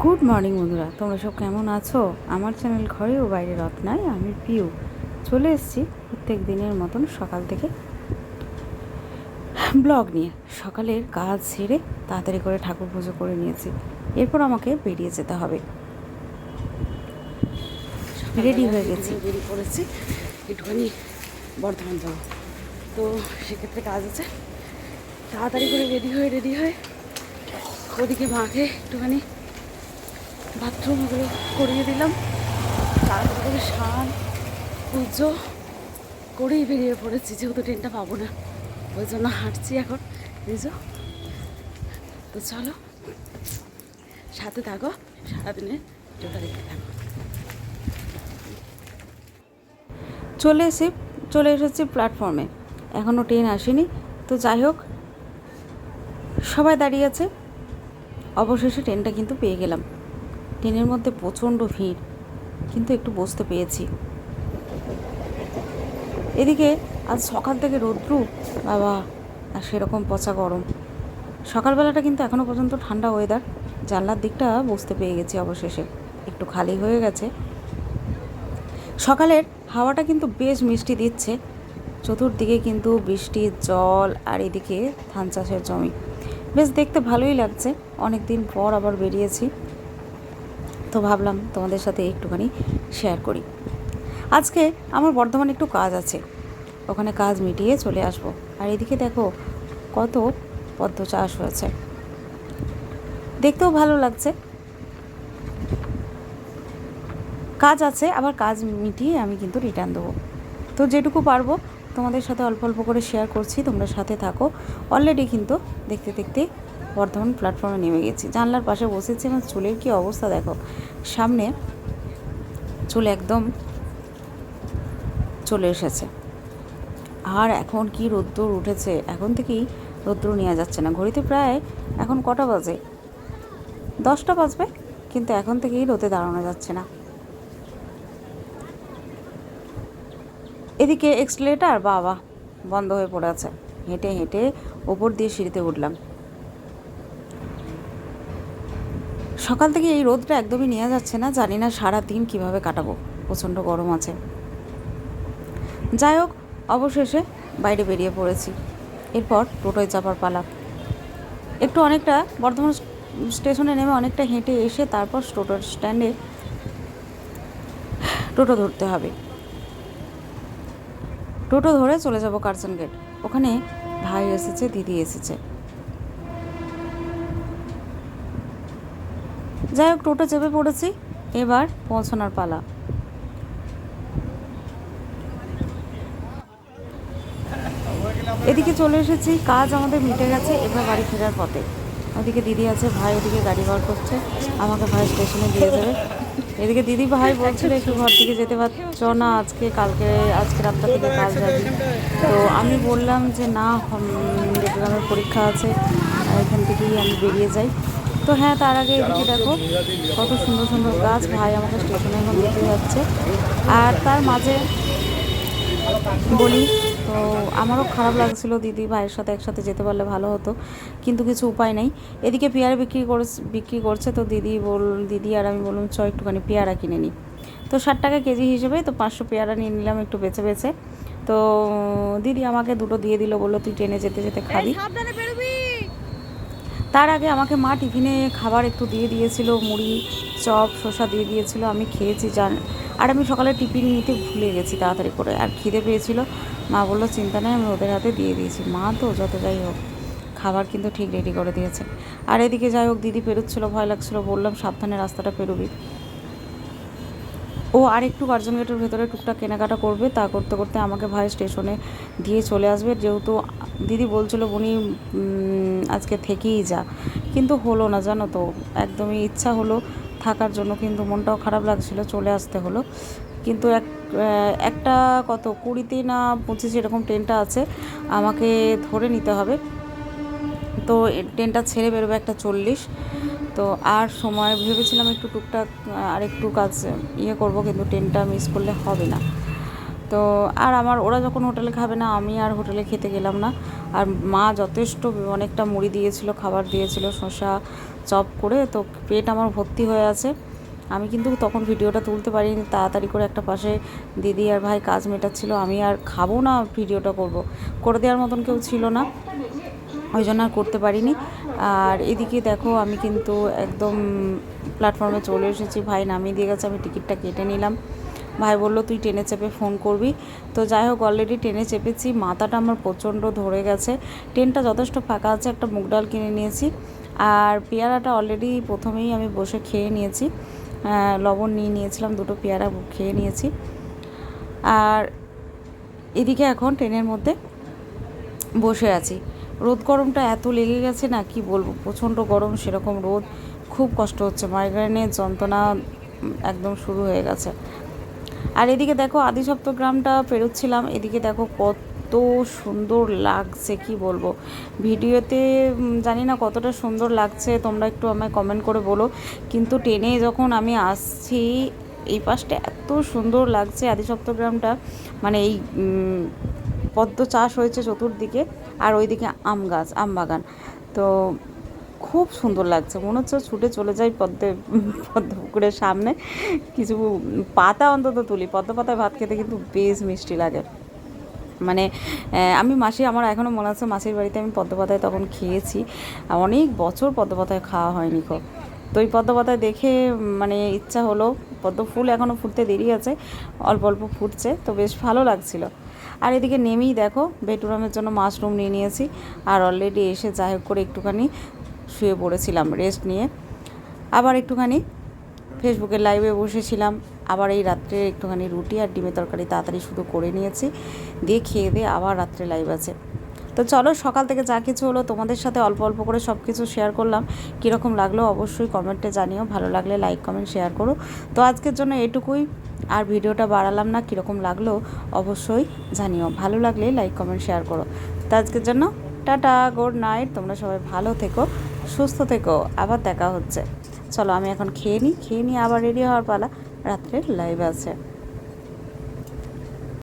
Good morning বন্ধুরা। তোমরা সব কেমন আছো? আমার চ্যানেল ঘরে ও বাইরে রত্নায় আমি পিউ চলে এসেছি প্রত্যেক দিনের মতন সকাল থেকে ব্লগ নিয়ে। সকালের কাজ সেরে তাড়াতাড়ি করে ঠাকুর পুজো করে নিয়েছি। এরপর আমাকে বেরিয়ে যেতে হবে। রেডি হয়ে গেছি। বেরিয়ে পড়েছি একটুখানি বর্ধমান যাব তো সেক্ষেত্রে কাজ আছে। তাড়াতাড়ি করে রেডি হয়ে রেডি হয়ে ওদিকে মাকে একটুখানি বাথরুমগুলো করিয়ে দিলাম। তারপরে স্নান পুজো করেই বেরিয়ে পড়েছি, যেহেতু ট্রেনটা পাবো না। ওই জন্য হাঁটছি এখন। বুঝো তো চলো, সাথে থাকো সারাদিনে ভিডিওটা দেখতে থাকো চলে এসে, চলে এসেছি প্ল্যাটফর্মে এখনও ট্রেন আসেনি। তো যাই হোক, সবাই দাঁড়িয়ে আছে। অবশেষে ট্রেনটা কিন্তু পেয়ে গেলাম। ট্রেনের মধ্যে প্রচণ্ড ভিড়, কিন্তু একটু বসতে পেয়েছি এদিকে আজ সকাল থেকে রৌদ্রু, বাবা, আর সেরকম পচা গরম। সকালবেলাটা কিন্তু এখনও পর্যন্ত ঠান্ডা ওয়েদার জানলার দিকটা বসতে পেয়ে গেছি অবশেষে। একটু খালি হয়ে গেছে। সকালের হাওয়াটা কিন্তু বেশ মিষ্টি দিচ্ছে। চতুর্দিকে কিন্তু বৃষ্টির জল, আর এদিকে ধান চাষের জমি। বেশ দেখতে ভালোই লাগছে। অনেক দিন পর আবার বেরিয়েছি। তো ভাবলাম তোমাদের সাথে একটুখানি শেয়ার করি। আজকে আমার বর্ধমানে একটু কাজ আছে। ওখানে কাজ মিটিয়ে চলে আসব। আর এদিকে দেখো কত পদ্ম চাষ হয়েছে। দেখতেও ভালো লাগছে। কাজ আছে, আবার কাজ মিটিয়ে আমি কিন্তু রিটার্ন দেবো। তো যেটুকু পারব তোমাদের সাথে অল্প অল্প করে শেয়ার করছি, তোমরা সাথে থাকো। অলরেডি কিন্তু দেখতে দেখতে বর্ধমান প্ল্যাটফর্মে নেমে গেছি। জানলার পাশে বসেছি আমার চুলের কি অবস্থা দেখো। সামনে চুল একদম চলে এসেছে। আর এখন কি রোদ্দুর উঠেছে? এখন থেকেই রোদ্দুর নেওয়া যাচ্ছে না। ঘড়িতে প্রায় এখন কটা বাজে? দশটা বাজবে, কিন্তু এখন থেকেই রোদে দাঁড়ানো যাচ্ছে না। এদিকে এক্সলেটার বাবা বন্ধ হয়ে পড়ে আছে। হেঁটে হেঁটে ওপর দিয়ে সিঁড়িতে উঠলাম। সকাল থেকে এই রোদটা একদমই নেওয়া যাচ্ছে না। জানি না সারা দিন কীভাবে কাটাবো, প্রচণ্ড গরম আছে। যাই হোক, অবশেষে বাইরে বেরিয়ে পড়েছি। এরপর টোটোয় চাপার পালা। একটু অনেকটা বর্ধমান স্টেশনে নেমে অনেকটা হেঁটে এসে তারপর টোটোর স্ট্যান্ডে টোটো ধরতে হবে। টোটো ধরে চলে যাব কার্জন গেট। ওখানে ভাই এসেছে, দিদি এসেছে। যাই হোক, টোটো চেপে পড়েছি। এবার পৌঁছানোর পালা। এদিকে চলে এসেছি, কাজ আমাদের মিটে গেছে, এবার বাড়ি ফেরার পথে। ওদিকে দিদি আছে, ভাই ওদিকে গাড়ি বার করছে, আমাকে ভাই স্টেশনে দিয়ে দেবে এদিকে দিদি ভাই বলছিল একটু ঘর থেকে যেতে পারছ না, আজকে, কালকে, আজকে রাতটা থেকে কাজ যাবি। তো আমি বললাম যে, না আমার পরীক্ষা আছে, এখান থেকেই আমি বেরিয়ে যাই। তো হ্যাঁ তার আগে এদিকে দেখো কত সুন্দর সুন্দর গাছ ভাই আমাকে স্টেশনে এখন দিতে যাচ্ছে। আর তার মাঝে বলি, তো আমারও খারাপ লাগছিল দিদি ভাইয়ের সাথে একসাথে যেতে পারলে ভালো হতো, কিন্তু কিছু উপায় নেই। এদিকে পেয়ারা বিক্রি করে বিক্রি করছে, তো দিদি বল, দিদি আর আমি বললাম, চ, একটুখানি পেয়ারা কিনে নিই তো ষাট টাকা কেজি হিসেবে, তো পাঁচশো পেয়ারা নিয়ে নিলাম একটু বেছে বেছে। তো দিদি আমাকে দুটো দিয়ে দিল, বলল, তুই ট্রেনে যেতে যেতে খাবি। তার আগে আমাকে মা টিফিনে খাবার একটু দিয়ে দিয়েছিল, মুড়ি, চপ, শসা দিয়ে দিয়েছিল, আমি খেয়েছি জান আর আমি সকালে টিফিন নিতে ভুলে গেছি তাড়াতাড়ি করে, আর খিদে পেয়েছিল। মা বলল, চিন্তা নেই, আমি ওদের হাতে দিয়ে দিয়েছি। মা তো যত যাই হোক, খাবার কিন্তু ঠিক রেডি করে দিয়েছে আর এদিকে যাই হোক, দিদি পেরোচ্ছিলো, ভয় লাগছিল, বললাম, সাবধানে রাস্তাটা পেরোবি। ও আর একটু কার্জন গেটের ভেতরে টুকটাক কেনাকাটা করবে, তা করতে করতে আমাকে ভাই স্টেশনে দিয়ে চলে আসবে। যেহেতু দিদি বলছিল উনি আজকে থেকেই যা। কিন্তু হলো না, জানো তো, একদমই ইচ্ছা হলো থাকার জন্য, কিন্তু মনটাও খারাপ লাগছিল, চলে আসতে হলো। কিন্তু এক একটা কত, কুড়িতে না পঁচিশে এরকম ট্রেনটা আছে, আমাকে ধরে নিতে হবে। তো ট্রেনটা ছেড়ে বেরোবে একটা চল্লিশ। তো আর সময় ভেবেছিলাম একটু টুকটাক আর একটু কাজ ইয়ে করব, কিন্তু ট্রেনটা মিস করলে হবে না। তো আর আমার, ওরা যখন হোটেলে খাবে না, আমি আর হোটেলে খেতে গেলাম না। আর মা যথেষ্ট অনেকটা মুড়ি দিয়েছিল, খাবার দিয়েছিল, শসা চপ করে, তো পেট আমার ভর্তি হয়ে আছে। আমি কিন্তু তখন ভিডিওটা তুলতে পারিনি, তাড়াতাড়ি করে একটা পাশে দিদি আর ভাই কাজ মেটাচ্ছিল, আমি আর খাব না ভিডিওটা করব। করে দেওয়ার মতন কেউ ছিল না, ওই জন্য আর করতে পারিনি। আর এদিকে দেখো, আমি কিন্তু একদম প্ল্যাটফর্মে চলে এসেছি, ভাই নামিয়ে দিয়ে গেছে, আমি টিকিটটা কেটে নিলাম। ভাই বলল, তুই ট্রেনে চেপে ফোন করবি। তো যাই হোক অলরেডি টেনে চেপেছি। মাথাটা আমার প্রচণ্ড ধরে গেছে। ট্রেনটা যথেষ্ট ফাঁকা আছে, একটা মুগ ডাল কিনে নিয়েছি। আর পেয়ারাটা অলরেডি প্রথমেই আমি বসে খেয়ে নিয়েছি। লবণ নিয়ে নিয়েছিলাম, দুটো পেয়ারা খেয়ে নিয়েছি। আর এদিকে এখন ট্রেনের মধ্যে বসে আছি। রোদ গরমটা এত লেগে গেছে না, কি বলব? প্রচণ্ড গরম, সেরকম রোদ। খুব কষ্ট হচ্ছে। মাইগ্রেনের যন্ত্রণা একদম শুরু হয়ে গেছে। আর এদিকে দেখো আদি সপ্তগ্রামটা পেরোচ্ছিলাম। এদিকে দেখো কত সুন্দর লাগছে, কি বলব? ভিডিওতে জানি না কতটা সুন্দর লাগছে, তোমরা একটু আমায় কমেন্ট করে বলো। কিন্তু ট্রেনে যখন আমি আসছি, এই পাশটা এত সুন্দর লাগছে আদি সপ্তগ্রামটা মানে এই পদ্ম চাষ হয়েছে চতুর্দিকে, আর ওইদিকে আম গাছ, আম বাগান। তো খুব সুন্দর লাগছে। মনে হচ্ছে ছুটে চলে যাই পদ্মে, পদ্ম পুকুরের সামনে। কিছু পাতা অন্তত তুলি। পদ্ম পাতায় ভাত খেতে কিন্তু বেশ মিষ্টি লাগে। মানে আমি মাসি, আমার এখনও মনে আছে মাসির বাড়িতে আমি পদ্ম পাতায় তখন খেয়েছি। অনেক বছর পদ্ম পাতায় খাওয়া হয়নি খো। তো এই পদ্ম পাতায় দেখে মানে ইচ্ছা হলো। পদ্ম ফুল এখনও ফুটতে দেরি আছে। অল্প অল্প ফুটছে, তো বেশ ভালো লাগছিল। আর এদিকে নেমেই দেখো বেটুরামের জন্য মাশরুম নিয়ে নিয়েছি। আর অলরেডি এসে যাই হোক করে একটুখানি শুয়ে পড়েছিলাম রেস্ট নিয়ে। আবার একটুখানি ফেসবুকের লাইভে বসেছিলাম। আবার এই রাত্রে একটুখানি রুটি আর ডিমের তরকারি তাড়াতাড়ি শুধু করে নিয়েছি। দিয়ে খেয়ে দিয়ে আবার রাত্রে লাইভ আছে। তো চলো, সকাল থেকে যা কিছু হলো তোমাদের সাথে অল্প অল্প করে সব কিছু শেয়ার করলাম। কীরকম লাগল অবশ্যই কমেন্টে জানিও। ভালো লাগলে লাইক কমেন্ট শেয়ার করো। তো আজকের জন্য এটুকুই। আর ভিডিওটা বাড়ালাম না, কীরকম লাগল অবশ্যই জানিও। ভালো লাগলে লাইক কমেন্ট শেয়ার করো। তো আজকের জন্য টাটা গুড নাইট তোমরা সবাই ভালো থেকো। সুস্থ থেকো, আবার দেখা হচ্ছে। চলো, আমি এখন খেয়ে নিই খেয়ে নিই আবার রেডি হওয়ার পালা। রাত্রের লাইভ আছে।